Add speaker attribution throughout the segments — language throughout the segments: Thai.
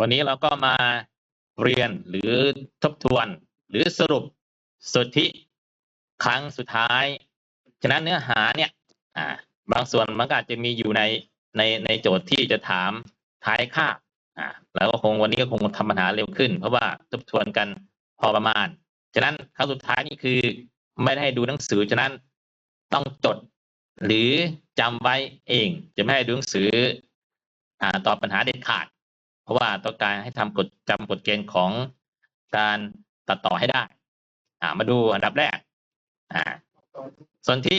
Speaker 1: วันนี้เราก็มาเรียนหรือทบทวน หรือสรุปสุทธิครั้งสุดท้าย ฉะนั้นเนื้อหาเนี่ยบางส่วนมันอาจจะมีอยู่ในในในโจทย์ที่จะถามท้ายคาบอ่าแล้วก็คงวันนี้ก็คงทำปัญหาเร็วขึ้น เพราะว่าทบทวนกันพอประมาณ ฉะนั้นครั้งสุดท้ายนี่คือไม่ได้ให้ดูหนังสือ ฉะนั้นต้องจด หรือจำไว้เอง จะไม่ให้ดูหนังสืออ่าตอบปัญหาเด็ดขาด เพราะว่าต้องการให้ทำกฎจำกฎเกณฑ์ของการตัดต่อให้ได้ อ่ามาดูอันดับแรก อ่า ส่วนที่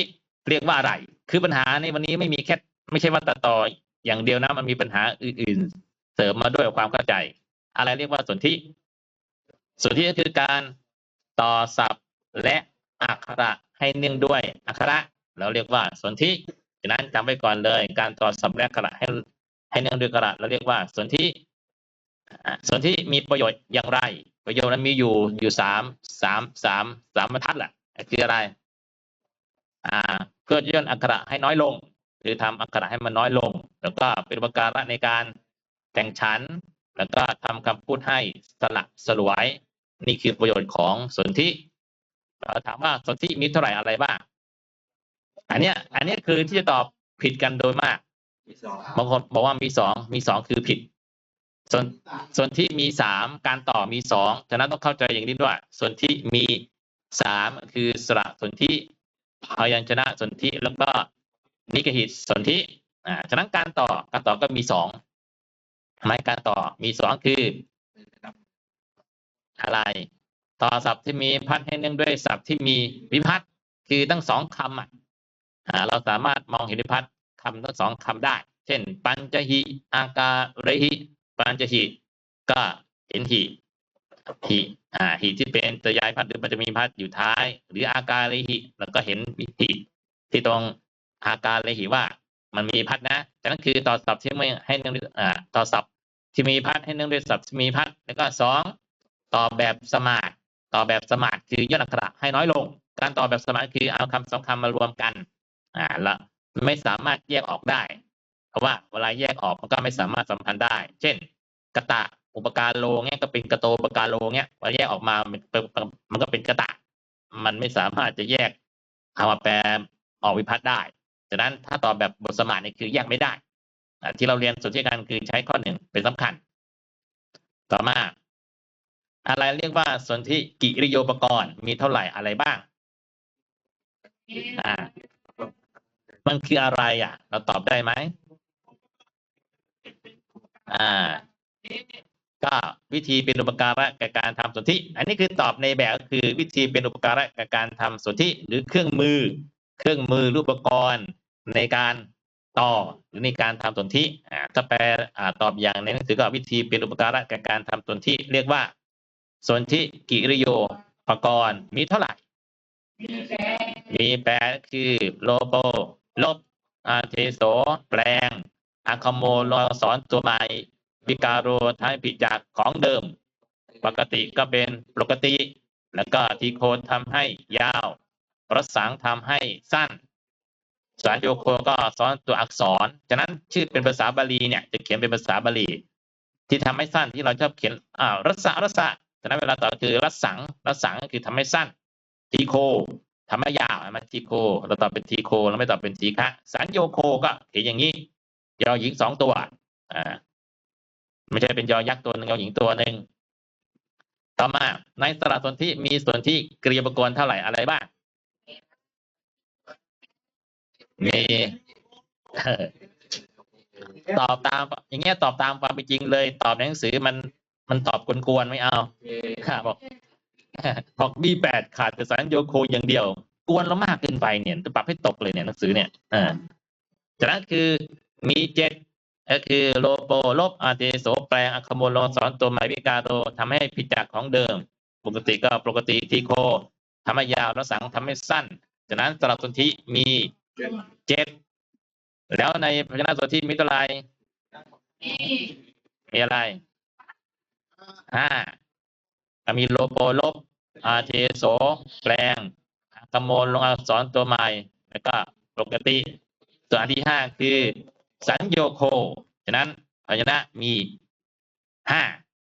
Speaker 1: เรียกว่าอะไร คือปัญหาในวันนี้ไม่มีแค่ไม่ใช่ว่าตัดต่ออย่างเดียวนะ มันมีปัญหาอื่น ๆ เสริมมาด้วยความเข้าใจ อะไรเรียกว่าส่วนที่ ส่วนที่ก็คือการต่อศัพท์และอักขระให้เนื่องด้วยอักขระเราเรียกว่าส่วนที่ฉะนั้นจำไว้ก่อนเลย การต่อศัพท์และอักขระให้ให้เนื่องด้วยอักขระเราเรียกว่าส่วนที่ ส่วนที่มีประโยชน์อย่างไร ประโยชน์นั้นมีอยู่อยู่สามสามสามสามบรรทัดแหละคืออะไร อ่า เพื่อย่นอักขระให้น้อยลง หรือทำอักขระให้มันน้อยลง แล้วก็เป็นอุปการะในการแต่งชั้น แล้วก็ทำคำพูดให้สลักสลวย นี่คือประโยชน์ของสนธิเราถามว่าสนธิมีเท่าไหร่อะไรบ้างอันเนี้ย อันเนี้ยคือที่จะตอบผิดกันโดยมากบางคนบอกว่ามีสองมีสองคือผิด ส่วนส่วนที่มีสามการต่อมีสองฉะนั้นต้องเข้าใจอย่างนี้ด้วยส่วนที่มีสามคือสระส่วนธิพยัญชนะส่วนธิแล้วก็นิกหิตส่วนธิอ่าฉะนั้นการต่อการต่อก็มีสองทำไมการต่อมีสองคืออะไร ต่อศัพท์ที่มีพัดให้เนื่องด้วยศัพท์ที่มีวิพัฒน์คือทั้งสองคำอะอ่าเราสามารถมองเห็นวิพัฒน์คำทั้งสองคำได้ เช่น ปัญจหิอากาเรหิ ปัญจหิก็เห็นหิหิอ่าหิที่เป็นตัวยายพัดหรือมันจะมีพัดอยู่ท้าย หรืออาการเรหิแล้วก็เห็นหิที่ตรงอาการเรหิว่า มันมีพัดนะจากนั้นคือต่อศัพท์ที่ไม่ให้เนื่องด้วยอ่าต่อศัพท์ที่มีพัดให้เนื่องด้วยศัพท์ที่มีพัดแล้วก็สองต่อแบบสมาร์ทต่อแบบสมาร์ทคือย่นอักขระให้น้อยลง การต่อแบบสมาร์ทคือเอาคำสองคำมารวมกันอ่าล้วไม่สามารถแยกออกได้ ราะว่าเวลาแยกออกมันก็ไม่สามารถสัมพันธ์ได้ เช่น กระตะอุปการโลเงี้ยก็เป็นกระโตอุปการโลเงี้ยพอแยกออกมามันเป็นมันก็เป็นกระตะ มันไม่สามารถจะแยกเอามาแปลออกวิพัฒน์ได้ฉะนั้นถ้าตอบแบบบทสมานนี่คือแยกไม่ได้ ที่เราเรียนส่วนที่การคือใช้ข้อหนึ่งเป็นสำคัญ ต่อมา อะไรเรียกว่าส่วนที่กิริโยปกรณ์มีเท่าไหร่อะไรบ้างอ่ามันคืออะไรอะ เราตอบได้ไหม อ่า ก็วิธีเป็นอุปการะแก่การทำสนธิ อันนี้คือตอบในแบบก็คือวิธีเป็นอุปการะแก่การทำสนธิหรือเครื่องมือ เครื่องมือรูปกรณ์ในการต่อหรือในการทำสนธิอ่าถ้าแปลอ่าตอบอย่างในหนังสือก็วิธีเป็นอุปการะแก่การทำสนธิเรียกว่าสนธิกิริโยปกรณ์มีเท่าไหร่ มีแปลคือโลโปลบอาเทโส แปลง อะคโมโลสอนตัวใหม่วิการโรทายผิดจากของเดิม ปกติก็เป็นปกติ แล้วก็ทีโคนทำให้ยาวรสังทำให้สั้นสารโยโคก็สอนตัวอักษร ฉะนั้นชื่อเป็นภาษาบาลีเนี่ยจะเขียนเป็นภาษาบาลี ที่ทำให้สั้นที่เราชอบเขียนอ้ารัสสะรัสสะฉะนั้นเวลาต่อคือรัสสังรัสสังก็คือทำให้สั้นทีโคทำให้ยาวมันทีโค เราตอบเป็นทีโค เราไม่ตอบเป็นทีคะสัญโยโคก็เขียนอย่างนี้ ยอหญิงสองตัว อ่า ไม่ใช่เป็นยอยักษ์ตัวหนึ่งยอหญิงตัวหนึ่งต่อมาในสระส่วนที่มีส่วนที่กริยาปกรณ์เท่าไหร่อะไรบ้าง มีตอบตาม อย่างเงี้ยตอบตามความเป็นจริงเลย ตอบในหนังสือมันมันตอบกวนๆไม่เอาค่ะบอกบอกบีแปดขาดแต่สารโยโคอย่างเดียว กวนเรามากเกินไปเนี่ยจะปรับให้ตกเลยเนี่ยหนังสือเนี่ยอ่าจากนั้นคือ มีเจ็ดก็คือโลโปลบอาเตโสแปลงอะคโมโลสอนตัวหมายวิกาโตทำให้ผิดจากของเดิม ปกติก็ปกติทีโคทำให้ยาวแล้วสังทำให้สั้นจากนั้นสลับสนธิมีเจ็ดแล้วในพยัญชนะสนธิมีเท่าไรมีอะไรห้ามีโลโปลบอาเทโสแปลงอะคโมลงอักษรตัวใหม่แล้วก็ปกติส่วนอันที่ห้าคือ สัญโยโคฉะนั้นพยัญชนะมีห้า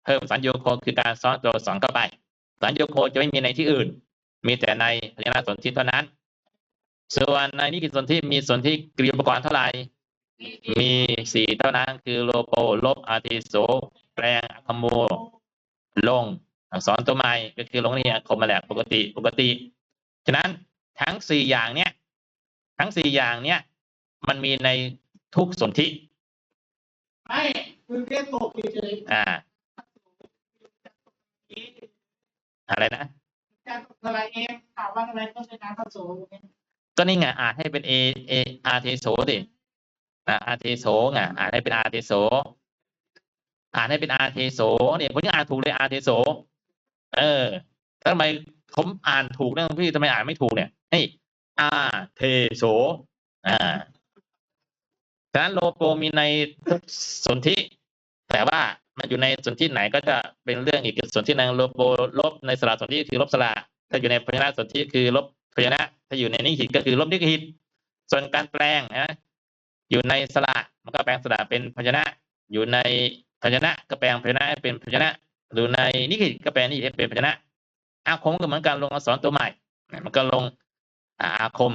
Speaker 1: เพิ่มสัญโยโคคือการซ้อนตัวสองเข้าไป สัญโยโคจะไม่มีในที่อื่น มีแต่ในพยัญชนะสนธิเท่านั้น ส่วนในนิกิสนธิมีสนธิกริยอุปกรณ์เท่าไหร่มีสี่เท่านั้นคือโลโปลบอาทิโสแปลงอะคโมลงอักษรตัวใหม่ก็คือลงนี่คมมาแหลกปกติปกติ ฉะนั้นทั้งสี่อย่างเนี้ยทั้งสี่อย่างเนี้ยมันมีใน ทุกสนธิ
Speaker 2: ไม่คุณแค่ตกเฉย
Speaker 1: อ่า
Speaker 2: ๆ
Speaker 1: อะไรนะ
Speaker 2: การอะไรเองถามว่าอะไรก็เป็นการผสม
Speaker 1: ก็นี่ไงอ่านให้เป็นเอเออาเทโสดินะอาเทโสไงอ่านให้เป็นอาเทโสอ่านให้เป็นอาเทโสเนี่ยผมยังอ่านถูกเลยอาเทโสเออทำไมผมอ่านถูกเนี่ยพี่ทำไมอ่านไม่ถูกเนี่ยนี่อาเทโสอ่า ฉะนั้นโลโกมีในทุกสนธิแต่ว่ามันอยู่ในสนธิไหนก็จะเป็นเรื่องอีกสนธิหนึ่งโลโกลบในสระสนธิคือลบสระถ้าอยู่ในพยัญชนะสนธิคือลบพยัญชนะ ถ้าอยู่ในนิหิตก็คือลบนิหิตส่วนการแปลงนะอยู่ในสระมันก็แปลงสระเป็นพยัญชนะ อยู่ในพยัญชนะก็แปลงพยัญชนะให้เป็นพยัญชนะหรือในนิหิตก็แปลงนิหิตให้เป็นพยัญชนะ อาคมก็เหมือนการลงอักษรตัวใหม่ มันก็ลงอาคม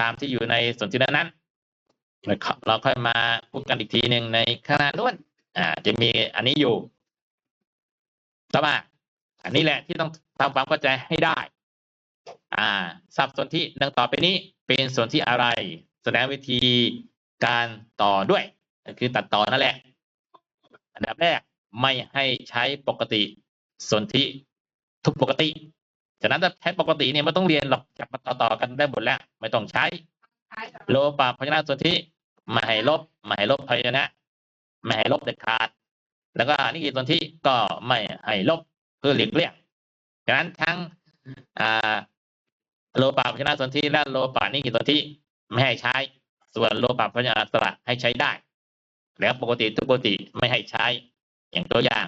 Speaker 1: ตามที่อยู่ในสนธินั้น ๆเราค่อยมาพูดกันอีกทีหนึ่งในข้างหน้านู้นอ่า จะมีอันนี้อยู่ต่อมาอันนี้แหละที่ต้องทำความเข้าใจให้ได้ อ่าสับสนที่ดังต่อไปนี้เป็นส่วนที่อะไร แสดงวิธีการต่อด้วย คือตัดต่อนั่นแหละ อันดับแรกไม่ให้ใช้ปกติส่วนธิทุกปกติฉะนั้นถ้าใช้ปกติเนี่ยไม่ต้องเรียนหรอกจับมาต่อๆกันได้หมดแล้ว ไม่ต้องใช้ โลปะพยัญชนะส่วนธิ ไม่ให้ลบไม่ให้ลบพยัญชนะไม่ให้ลบเด็ดขาด แล้วก็นิกิสนธิก็ไม่ให้ลบเพื่อหลีกเลี่ยงฉะนั้นทั้งโลปะพยัญชนะสนธิและโลปะนิกิสนธิไม่ให้ใช้ ส่วนโลปะพยัญชนะสระให้ใช้ได้ แล้วปกติทุกปกติไม่ให้ใช้อย่างตัวอย่าง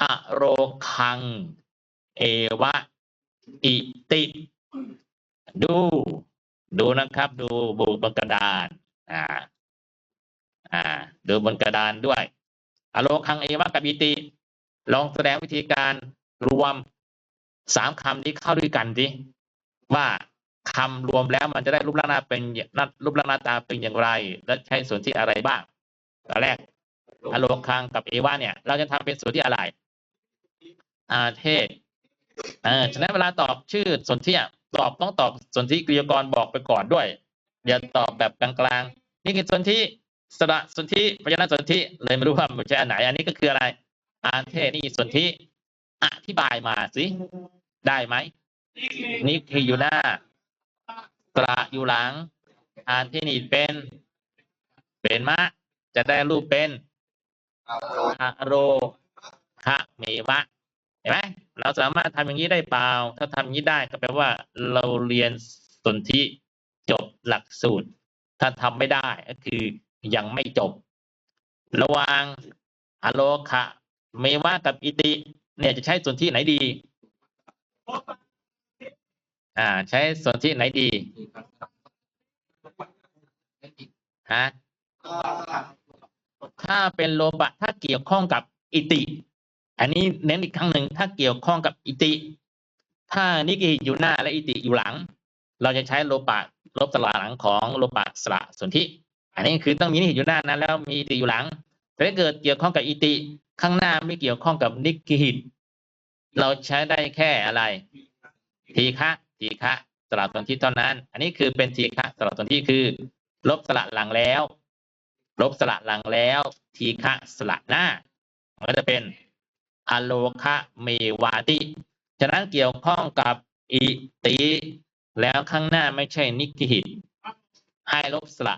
Speaker 1: อโรคัง เอวะ อิติ ดู ดูนะครับ ดูบูบนกระดาน อ่าอ่าดูบนกระดานด้วยอโลคังเอวะกับอิติ ลองแสดงวิธีการรวมสามคำนี้เข้าด้วยกันดิว่าคำรวมแล้วมันจะได้รูปลักษณะเป็นรูปลักษณะตาเป็นอย่างไร และใช้ส่วนที่อะไรบ้างตอนแรกอโลคังกับเอวะเนี่ย เราจะทำเป็นส่วนที่อะไรอาเทศเออฉะนั้นเวลาตอบชื่อส่วนที่ตอบต้องตอบส่วนที่กริยากรบอกไปก่อนด้วย อย่าตอบแบบกลางๆนี่คือส่วนที่สระส่วนที่พยัญชนะส่วนที่เลยไม่รู้ว่ามันใช่อันไหน อันนี้ก็คืออะไรอาเทนี่ส่วนที่อธิบายมาสิได้ไหมนี่คืออยู่หน้าสระอยู่หลังอ่านที่นี่เป็นเป็นมะ จะได้รูปเป็นอะโรคะเมวะเห็นไหมเราสามารถทำอย่างนี้ได้เปล่า ถ้าทำอย่างนี้ได้ก็แปลว่าเราเรียนสนธิ จบหลักสูตร ถ้าทำไม่ได้ก็คือยังไม่จบ ระวางอโลคะเมวะกับอิติ เนี่ยจะใช้ส่วนที่ไหนดี อ่า ใช้ส่วนที่ไหนดีฮะถ้าเป็นโลบะถ้าเกี่ยวข้องกับอิติ อันนี้เน้นอีกครั้งหนึ่งถ้าเกี่ยวข้องกับอิติ ถ้านิกิอยู่หน้าและอิติอยู่หลัง เราจะใช้โลปะ ลบสระหลังของโลปะสระสนธิอันนี้คือต้องมีนิกิอยู่หน้านั้น แล้วมีอิติอยู่หลังแต่ถ้าเกิดเกี่ยวข้องกับอิติข้างหน้าไม่เกี่ยวข้องกับนิกิหิต เราใช้ได้แค่อะไร ทีฆะทีฆะสระสนธิเท่านั้น อันนี้คือเป็นทีฆะสระสนธิคือ ลบสระหลังแล้ว ลบสระหลังแล้ว ทีฆะสระหน้ามันก็จะเป็นอโลคะเมวาติ ฉะนั้นเกี่ยวข้องกับอิติ แล้วข้างหน้าไม่ใช่นิกิหิต ให้ลบสระ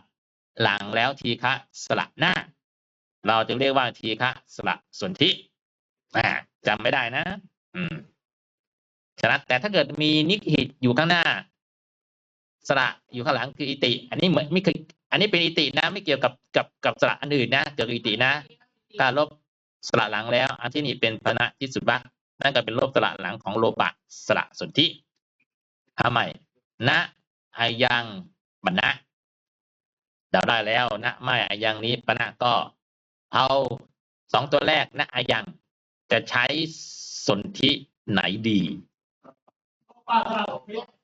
Speaker 1: หลังแล้วทีฆะสระหน้า เราจะเรียกว่าทีฆะสระสนธิอ่จำไม่ได้นะ อืมฉะนั้นแต่ถ้าเกิดมีนิกหิตอยู่ข้างหน้า สระอยู่ข้างหลังคืออิติ อันนี้เหมือนไม่เคยอันนี้เป็นอิตินะ ไม่เกี่ยวกับกับกับสระอันอื่นนะเกี่ยวกับอิตินะถ้าลบสระหลังแล้ว อันที่นี่เป็นพนะที่สุดบ้างนั่นก็เป็นลบสระหลังของโลปะสระสนธิทำไม ณอายังบรรณะเดาได้แล้วณไม่อายังนี้ปณะก็เอาสองตัวแรกนะอายังจะใช้สนธิไหนดี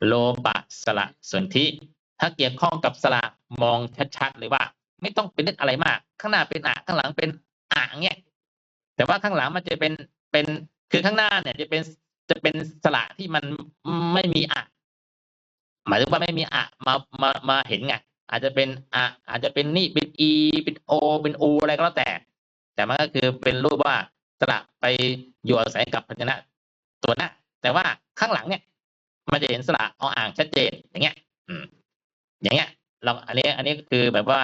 Speaker 1: โลบะสละสนธิถ้าเกี่ยวข้องกับสละมองชัดๆเลยว่า ไม่ต้องเป็นนึกอะไรมาก ข้างหน้าเป็นอะข้างหลังเป็นอะเงี้ยแต่ว่าข้างหลังมันจะเป็นเป็นคือข้างหน้าเนี่ยจะเป็นจะเป็นสละที่มันไม่มีอะ หมายถึงว่าไม่มีอะมามามาเห็นไงอาจจะเป็นอะอาจจะเป็นนี่เป็นอีเป็นโอเป็นอูอะไรก็แล้วแต่ แต่มันก็คือเป็นรูปว่าสละไปอยู่อาศัยกับพยัญชนะตัวนั้นแต่ว่าข้างหลังเนี่ย มันจะเห็นสระออ่างชัดเจนอย่างเงี้ย อืม อย่างเงี้ย เราอันนี้ อันนี้ก็คือแบบว่า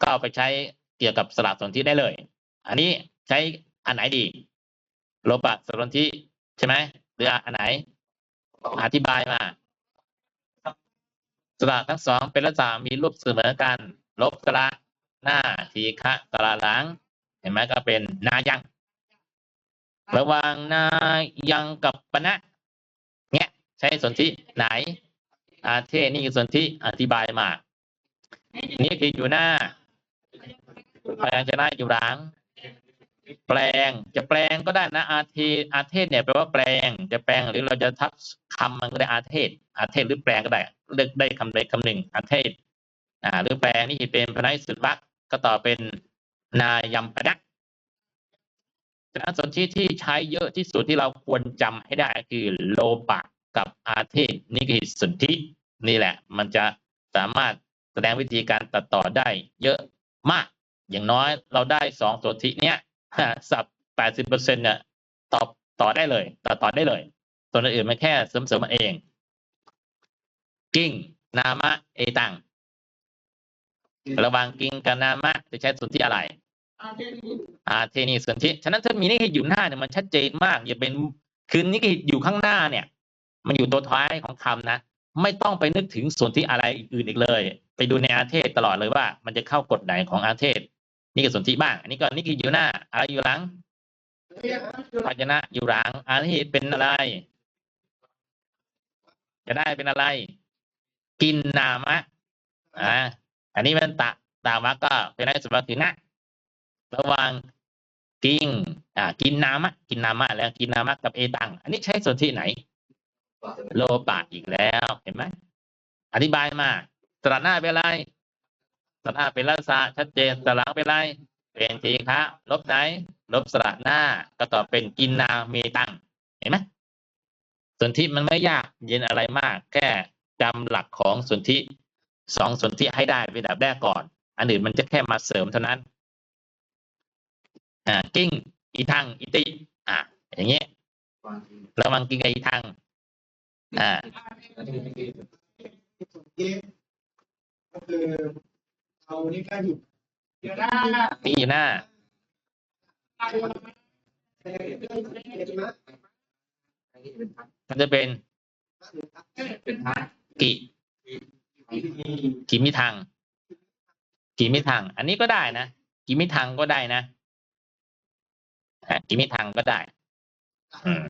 Speaker 1: ก็เอาไปใช้เกี่ยวกับสระสนธิได้เลย อันนี้ใช้อันไหนดี โลปะสนธิใช่ไหมหรืออันไหน อธิบายมา สระทั้งสองเป็นลักษณะมีรูปเสมอกัน ลบกระหน้าทีฆะกระหลัง เห็นไหมก็เป็นนายัง ระหว่างนายังกับปณะเนี่ยใช้สนธิไหน อาเทนี่คือสนธิอธิบายมา นี่คืออยู่หน้าพยัญชนะอยู่หลัง แปลงจะแปลงก็ได้นะอาเทอาเทศเนี่ยแปลว่าแปลงจะแปลงหรือเราจะทับคำมันก็ได้อาเทศอาเทศหรือแปลงก็ได้เลือกได้คำใดคำหนึ่งอาเทศอ่าหรือแปลงนี่เป็นพนัยสุดวักก็ต่อเป็นนายัมปนักฉะนั้นสนธิที่ใช้เยอะที่สุดที่เราควรจำให้ได้คือโลปะกับอาเทศนี่คือสนธินี่แหละ มันจะสามารถแสดงวิธีการตัดต่อได้เยอะมาก อย่างน้อยเราได้สองสนธิเนี้ย สับแปดสิบเปอร์เซ็นต์เนี่ยตอบต่อได้เลยตัดต่อได้เลย ส่วนอื่นมันแค่เสริมเสริมๆมาเอง กิ้ง นามะ เอตัง ระว่างกิ้งกับนามะ จะใช้สนธิอะไร
Speaker 2: อาเทนี
Speaker 1: อาเทนีสนธิฉะนั้นถ้ามีนิกิตอยู่หน้าเนี่ยมันชัดเจนมาก อย่าเป็นคือนิกิตอยู่ข้างหน้าเนี่ย มันอยู่ตัวท้ายของคำนะ ไม่ต้องไปนึกถึงส่วนที่อะไรอื่นอีกเลย ไปดูในอาเทศตลอดเลยว่า มันจะเข้ากฎไหนของอาเทศ นี่ก็สนธิบ้าง อันนี้ก็นิกหิตอยู่หน้าอะไรอยู่หลังภาชนะอยู่หลังอาเทศเป็นอะไร จะได้เป็นอะไร กินนามะอ่าอันนี้มันตะตามะก็เป็นอะไรสุภาษิตนะระว่างกิงอ่า กินนามะ กินนามะแล้วกินนามะกับเอตัง อันนี้ใช้ส่วนที่ไหน โลปะอีกแล้ว เห็นไหมอธิบายมาสระหน้าเป็นอะไร ระหน้าเป็นลักษณะชัดเจนสระหลังเป็นไร เป็นทีฆะลบไหน ลบสระหน้าก็ต่อเป็นกินนาเมตังเห็นไหมส่วนที่มันไม่ยากเย็นอะไรมาก แค่จำหลักของส่วนที่สองส่วนที่ให้ได้เป็นแบบแรกก่อน อันอื่นมันจะแค่มาเสริมเท่านั้นอ่ากิ้งอีทังอิติอ่าอย่างเงี้ยระวังกิ้งกับอีทังอ่า
Speaker 3: เอานี่ก็หยุด
Speaker 2: เดี๋ยวได้
Speaker 1: นี่อยู่หน้ามันจะเป็นกิกิมิทังกิมิทัง อันนี้ก็ได้นะกิมิทังก็ได้นะอะกิมิทังก็ได้ อืม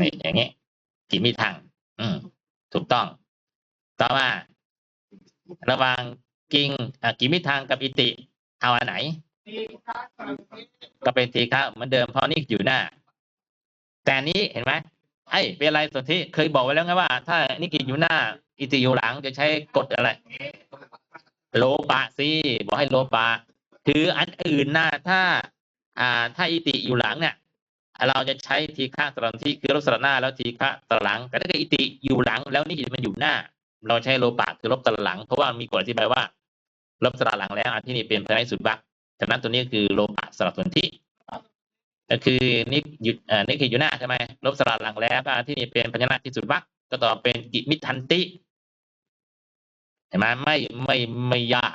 Speaker 1: นี่อย่างเงี้ยกิมิทัง อืม ถูกต้อง ต่อมา ระว่าง กิงอะกิมิทังกับอิติเอาอันไหน
Speaker 2: นี่ครับ
Speaker 1: ก็เป็นทีฆะเหมือนเดิมเพราะนี่อยู่หน้า แต่นี้เห็นไหมไอ้เป็นอะไรส่วนที่เคยบอกไว้แล้วไงว่า ถ้านิกิอยู่หน้า อิติอยู่หลังจะใช้กฎอะไร โลปะสิบอกให้โลปะคืออันอื่นหนะถ้า อ่า ถ้าอิติอยู่หลังเนี่ยเราจะใช้ทีฆะสลันที่คือลบสระหน้าแล้วทีฆะสระหลัง แต่ถ้าเกิดอิติอยู่หลัง แล้วนิกิมันอยู่หน้า เราใช้โลปะคือลบสระหลัง เพราะว่ามีกฎอธิบายว่า ลบสระหลังแล้วอันที่นี่เป็นพระสุดบักฉะนั้นตัวนี้คือโลปะสระสนธิก็คือนิกอยู่เอ่อนิกอยู่หน้าใช่ไหมลบสระหลังแล้วก็อันที่นี่เป็นพยัญชนะที่สุดบักก็ต่อเป็นกิมิทันติเห็นไหมไม่ไม่ไม่ยาก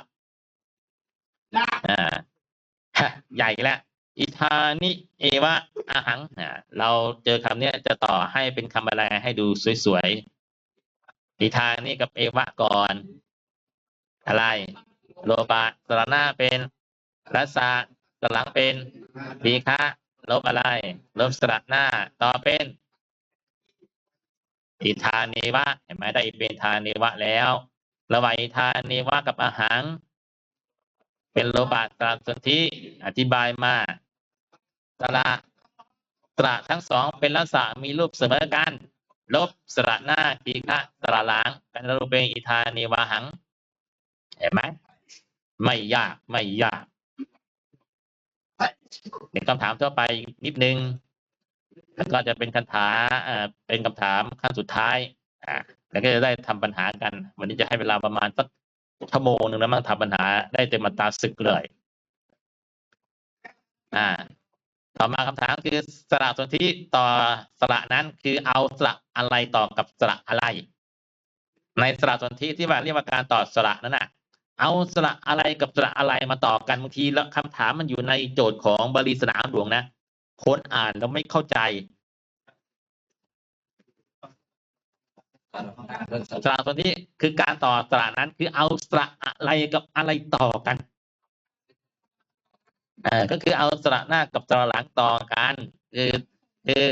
Speaker 2: ได้
Speaker 1: อ่าฮะใหญ่แล้วอิทานิเอวะอาหังอ่าเราเจอคำเนี้ยจะต่อให้เป็นคำอะไรให้ดูสวยๆอิทานิกับเอวะก่อน อะไร โลปะสระหน้าเป็นรัสสะสระหลังเป็นปีคะลบอะไร ลบสระหน้า ต่อเป็นอิทานิวะเห็นไหมได้เป็นทานิวะแล้ว ระหว่างอิทานิวะกับอาหังเป็นโลบะสระสนธิอธิบายมาสระสระทั้งสองเป็นลักษณะมีรูปเสมอกัน ลบสระหน้าปีฆะสระหลังกันรูปเป็นอิทานิวาหัง เห็นไหม ไม่ยากไม่ยากเป็นคำถามทั่วไปนิดนึงแล้วก็จะเป็นคำถามเอ่อเป็นคำถามขั้นสุดท้ายอ่าแล้วก็จะได้ทำปัญหากัน วันนี้จะให้เวลาประมาณสักชั่วโมงหนึ่งแล้วมั้งทำปัญหาได้เต็มตาศึกเลยอ่าต่อมาคำถามคือสระส่วนที่ต่อสระนั้นคือเอาสระอะไรต่อกับสระอะไร ในสระส่วนที่ที่ว่าเรียกว่าการต่อสระนั้นน่ะ เอาสระอะไรกับสระอะไรมาต่อกันบางทีแล้วคำถามมันอยู่ในโจทย์ของบาลีสนามหลวงนะคนอ่านแล้วไม่เข้าใจสระส่วนที่คือการต่อสระนั้นคือเอาสระอะไรกับอะไรต่อกันเออก็คือเอาสระหน้ากับสระหลังต่อกันคือคือ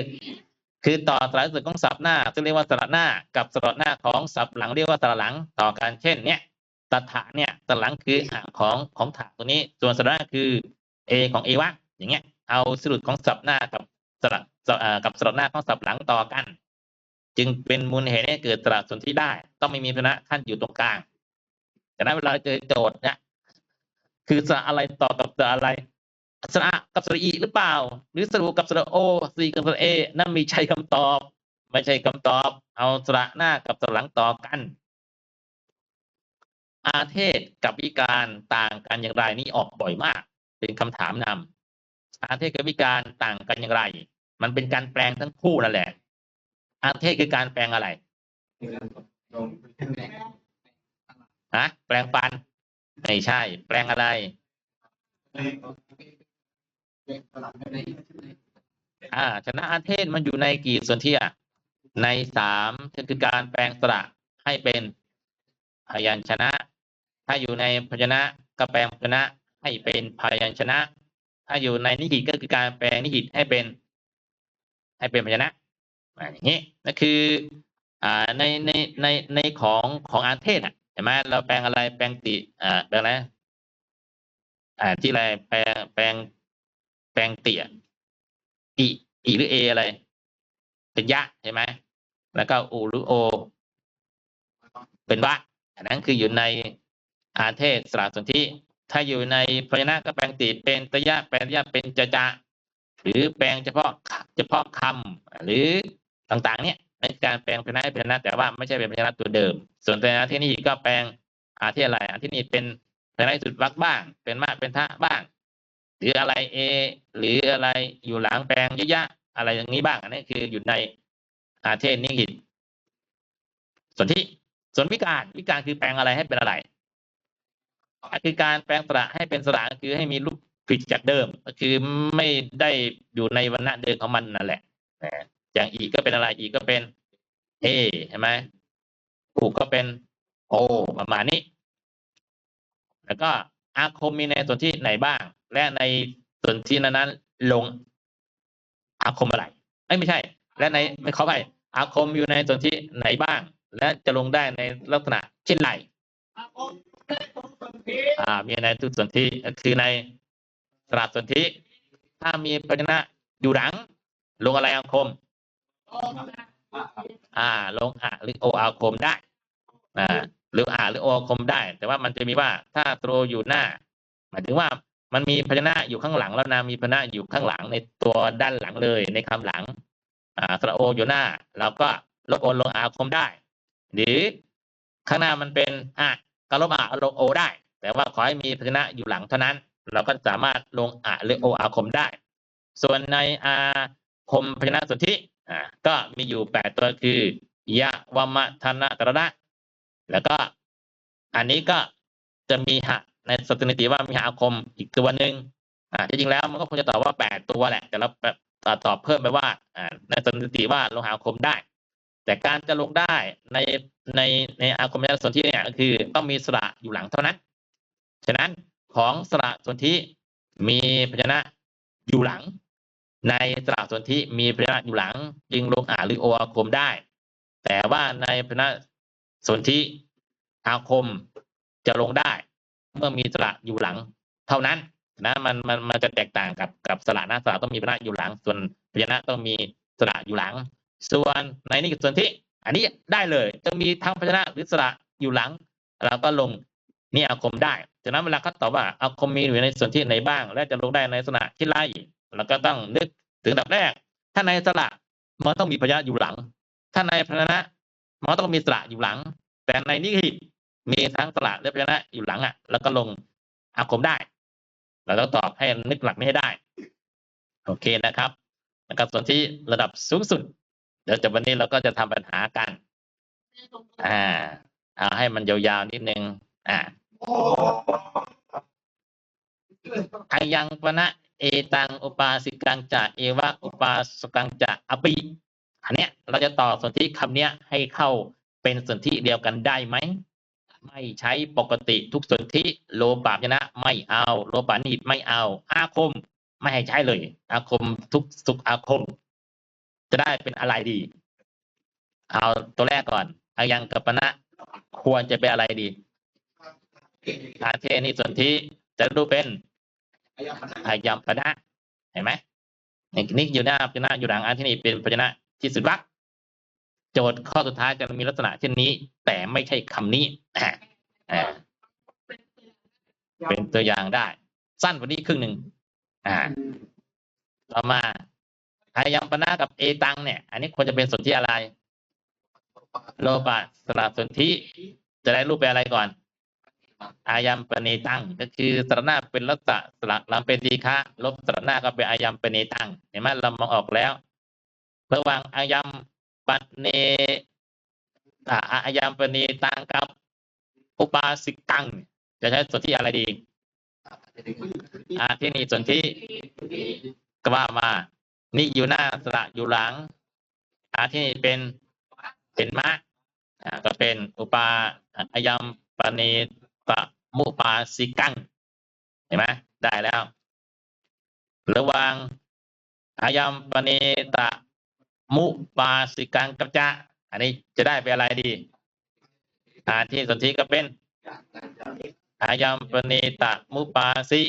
Speaker 1: คือต่อสระสุดของสับหน้า ซึ่งเรียกว่าสระหน้ากับสระหน้าของสับหลังเรียกว่าสระหลังต่อกันเช่น เนี้ย ตถะเนี่ยสระหลังคืออะของของถาตัวนี้ ส่วนสระหน้าคือเอของเอวะอย่างเงี้ย เอาสรุปของสับหน้ากับสระสระเอ่อกับสระหน้าของสับหลังต่อกัน จึงเป็นมูลเหตุให้เกิดตราสนที่ได้ ต้องไม่มีพนะขั้นอยู่ตรงกลางแต่นั้นเวลาเจอโจทย์เนี่ยคือสระอะไรต่อกับสระอะไรสระกับสระอีหรือเปล่า หรือสระกับสระโอสีกับสระเอนั่นม่ใช่คำตอบ ไม่ใช่คำตอบ เอาสระหน้ากับสระหลังต่อกัน อาเทศกับวิการต่างกันอย่างไรนี่ออกบ่อยมาก เป็นคำถามนำอาเทศกับวิการต่างกันอย่างไร มันเป็นการแปลงทั้งคู่นั่นแหละ อาเทศคือการแปลงอะไรฮะแปลงฟันไม่ใช่ แปลงอะไรอ่าชนะอาเทศมันอยู่ในกี่ส่วนที่อะในสามคือการแปลงสระให้เป็นพยัญชนะ ถ้าอยู่ในพยัญชนะก็แปลงพยัญชนะให้เป็นพยัญชนะ ถ้าอยู่ในนิหิตก็คือการแปลงนิหิตให้เป็น ให้เป็นพยัญชนะอย่างนี้นั่นคืออ่าในในในในของของอาเทศอะเห็นไหมเราแปลงอะไรแปลงติอ่าแปลงอะไรอ่าที่อะไรแปลงแปลงแปลงเตี่ยอีอีหรือเออะไรเป็นยะใช่ไหมแล้วก็อูหรือโอ เป็นวะอันนั้นคืออยู่ใน อาเทศสระสนธิถ้าอยู่ในพยัญชนะก็แปลงติเป็นตยะแปลงตยะเป็นจะจะหรือแปลงเฉพาะเฉพาะคำหรือต่างๆ เนี่ยในการแปลงพยัญชนะเป็นพยัญชนะ แต่ว่าไม่ใช่เป็นพยัญชนะตัวเดิม ส่วนพยัญชนะที่นี่ก็แปลงอาเที่อะไรอาที่นี่เป็นพยัญชนะสุดวรรคบ้าง เป็นมะเป็นทะบ้าง หรืออะไรเอ หรืออะไรอยู่หลังแปลงยะๆอะไรอย่างนี้บ้างอันนี้คืออยู่ในอาเทศนิหิตส่วนที่ส่วนวิการวิการคือแปลงอะไรให้เป็นอะไร คือการแปลงสระให้เป็นสระคือให้มีรูปผิดจากเดิม ก็คือไม่ได้อยู่ในวรรณะเดิมของมันนั่นแหละอย่างอีก็เป็นอะไรอีกก็เป็นเอใช่ไหมอูก็เป็นโอประมาณนี้ แล้วก็อาคมมีในส่วนที่ไหนบ้าง และในส่วนที่นั้นๆลงอาคมอะไรเอ้ไม่ใช่ และในไม่ขอไปอาคมอยู่ในส่วนที่ไหนบ้าง และจะลงได้ในลักษณะเช่นไร
Speaker 2: อาคมได้ตรงส่วนที่
Speaker 1: อ่า มีในทุกส่วนที่คือในสระส่วนที่ถ้ามีพยัญชนะอยู่หลัง ลงอะไรอาคม อ่า ลงอ่าหรือโออาคมได้อ่าหรืออ่าหรือโออาคมได้ แต่ว่ามันจะมีว่าถ้าตัวอยู่หน้า หมายถึงว่ามันมีพยัญชนะอยู่ข้างหลังแล้วนะมีพยัญชนะอยู่ข้างหลังในตัวด้านหลังเลยในคำหลัง อ่าสระโออยู่หน้าเราก็ลบโอลงอาคมได้ หรือข้างหน้ามันเป็นอะก็ลบอะลงโอได้ แต่ว่าขอให้มีพยัญชนะอยู่หลังเท่านั้น เราก็สามารถลงอะหรือโออาคมได้ ส่วนในอาคมพยัญชนะส่วนที่อ่าก็มีอยู่แปดตัวคือยะวมะธนะตระนะแล้วก็อันนี้ก็จะมีหะในสถิติว่ามีหะอาคมอีกตัวหนึ่งอ่าจริงแล้วมันก็คงจะตอบว่าแปดตัวแหละ แต่เราตอบเพิ่มไปว่าอ่าในสถิติว่าลงหาอาคมได้ แต่การจะลงได้ในในในอาคมในส่วนที่เนี่ยก็คือต้องมีสระอยู่หลังเท่านั้น ฉะนั้นของสระส่วนที่มีพยัญชนะอยู่หลัง ในสระส่วนที่มีพยัญชนะอยู่หลัง จึงลงอ่าหรือโออาคมได้ แต่ว่าในพยัญชนะส่วนที่อาคมจะลงได้ เมื่อมีสระอยู่หลัง เท่านั้นนะมันมันมันจะแตกต่างกับกับสระนะสระต้องมีพยัญชนะอยู่หลัง ส่วนพยัญชนะต้องมีสระอยู่หลัง ส่วนในนี้ส่วนที่ อันนี้ได้เลยจะมีทั้งพยัญชนะหรือสระอยู่หลัง เราก็ลง นี่อาคมได้ฉะนั้นเวลาเขาตอบว่าอาคมมีอยู่ในส่วนที่ไหนบ้าง และจะลงได้ในลักษณะที่ไล่เราก็ต้องนึกถึงดับแรก ถ้าในสระมันต้องมีพยัญชนะอยู่หลัง ถ้าในพยัญชนะมันต้องมีสระอยู่หลัง แต่ในนี้มีทั้งสระและพยัญชนะอยู่หลังอะ แล้วก็ลงอาคมได้เราต้องตอบให้นึกหลักนี้ให้ได้ โอเคนะครับนะครับส่วนที่ระดับสูงสุด เดี๋ยวจากวันนี้เราก็จะทำปัญหากัน อ่า เอาให้มันยาวๆนิดนึง อ่า อายังปณะเอตังอุปาสิกังจะเอวะอุปาสกังจะอปิอันเนี้ยเราจะต่อส่วนที่คำเนี้ยให้เข้าเป็นส่วนที่เดียวกันได้ไหมไม่ใช้ปกติทุกส่วนที่โลปาชนะไม่เอา โลปานิไม่เอา อาคมไม่ให้ใช้เลย อาคมทุกสุขอาคม จะได้เป็นอะไรดี เอาตัวแรกก่อนอายังกับปณะควรจะเป็นอะไรดี อาเทนิส่วนที่จะดูเป็นอายัมปณะเห็นไหมนี่อยู่หน้าพยัญชนะอยู่หลังอาเทนีเป็นพยัญชนะที่สุดวักโจทย์ข้อสุดท้ายจะมีลักษณะเช่นนี้ แต่ไม่ใช่คำนี้เป็นตัวอย่างได้ สั้นกว่านี้ครึ่งหนึ่งอ่า ต่อมาอายัมปณะกับเอตัง เนี่ย อันนี้ควรจะเป็นส่วนที่อะไร โลปะสระสนธิจะได้รูปเป็นอะไรก่อน อายัมปณีตังก็คือสระหน้าเป็นลักษณะสระลังเป็นดีฆะลบสระหน้าก็เป็นอายัมปณีตังเห็นไหมเรามองออกแล้วระหว่างอายัมปณีอ่าอายัมปณีตังกับอุปาสิกตังจะใช้ส่วนที่อะไรดีอาที่นี่ส่วนที่ก็ว่ามา นี่อยู่หน้าสระอยู่หลัง อาที่นี่เป็นเป็นมะอ่าก็เป็นอุปาอายัมปณี ตะมุปาสิกังเห็นไหมได้แล้ว ระว่างอายัมปณีตะมุปาสิกังกับจะ อันนี้จะได้เป็นอะไรดีอาที่สนธิก็เป็นอายัมปณีตะมุปาสิ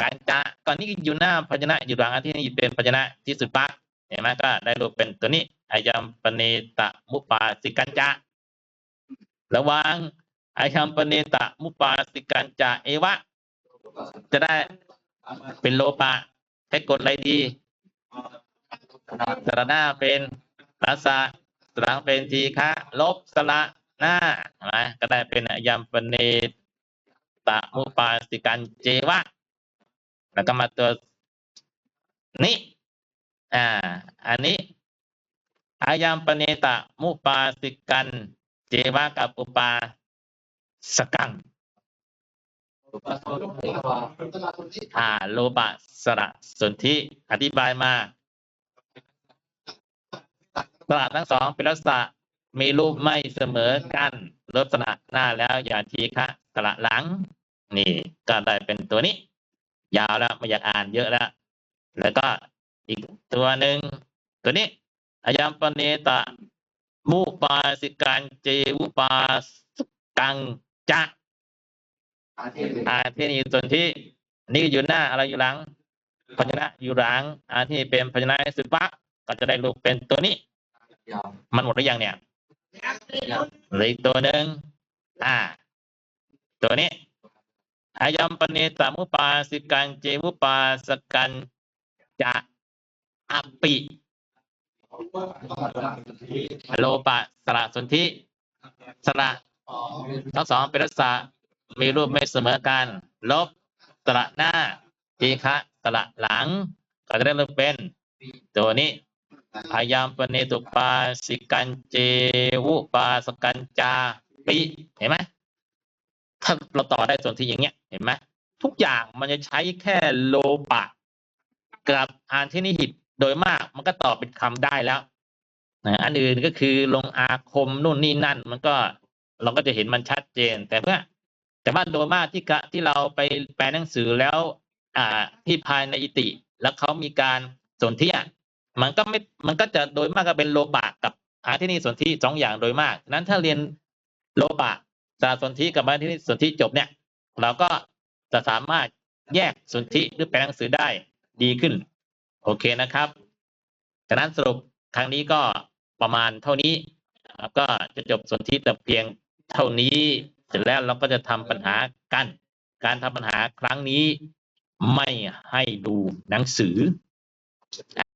Speaker 1: กังจะก่อนนี้อยู่หน้าพยัญชนะอยู่หลังอันที่นี่เป็นพยัญชนะที่สุดปะเห็นไหมก็ได้รูปเป็นตัวนี้อายัมปณีตะมุปาสิกัญจะระว่า อายัมปณีตะมุปาสิกัญจะเอวะ จะได้เป็นโลปะให้กดอะไรดีสระหน้าเป็นรัสะสระหลังเป็นทีฆะลบสระหน้านไหมก็ได้เป็นอายัมปณีตะมุปาสิกัญเจวะ แล้วก็มาตัวนี้อ่า อันนี้อายัมปเนตะมุปาสิกัน เจวะกับอุปา สกังอ่าโลบะสระสนธิอธิบายมาสระทั้งสองเป็นลักษณะมีรูปไม่เสมอกันลักษณะหน้าแล้วอย่าทีคะสระหลัง นี่ก็ได้เป็นตัวนี้ ยาวแล้วไม่อยากอ่านเยอะแล้ว แล้วก็อีกตัวหนึ่งตัวนี้อายัมปเนตะ มุปาสิกันเจวุปาสกัง จะอาที่นี่ส่วนที่นี่อยู่หน้าอะไรอยู่หลังพยัญชนะอยู่หลังอาที่เป็นพยัญชนะสุดปะก็จะได้รูปเป็นตัวนี้ มันหมดหรือยังเนี่ยเหลืออีกตัวหนึ่งอ่า ตัวนี้อายัมปเนตามุปาสิกันเจวุปาสกันจะอปิโลปะสระสนธิสระ ทั้งสองเป็นลักษณะมีรูปไม่เสมอกัน ลบสระหน้าทีฆะสระหลัง ก็จะได้รูปเป็น ตัวนี้อายัมปเนตุปาสิกันเจวุปาสกันจาปิเห็นไหมถ้าเราต่อได้ส่วนที่อย่างเงี้ยเห็นไหมทุกอย่างมันจะใช้แค่โลปะ กับอ่านที่นิหิตโดยมากมันก็ตอบเป็นคำได้แล้วนะอันอื่นก็คือลงอาคมนู่นนี่นั่น มันก็ เราก็จะเห็นมันชัดเจน แต่เมื่อแต่ว่าโดยมากที่กะที่เราไปแปลหนังสือแล้ว อ่าที่ภายในอิติ แล้วเขามีการสนธิอ่มันก็ไม่มันก็จะโดยมากก็เป็นโลปะกับอาที่นี่สนธิสองอย่างโดยมากนั้นถ้าเรียนโลปะสารสนธิกับมาที่นี่สนธิจบเนี่ย เราก็จะสามารถแยกสนธิหรือแปลหนังสือได้ดีขึ้น โอเคนะครับฉะนั้นสรุปครั้งนี้ก็ประมาณเท่านี้นะครับก็จะจบสนธิแต่เพียง เท่านี้ เสร็จแล้วเราก็จะทำปัญหากัน การทำปัญหาครั้งนี้ไม่ให้ดูหนังสือ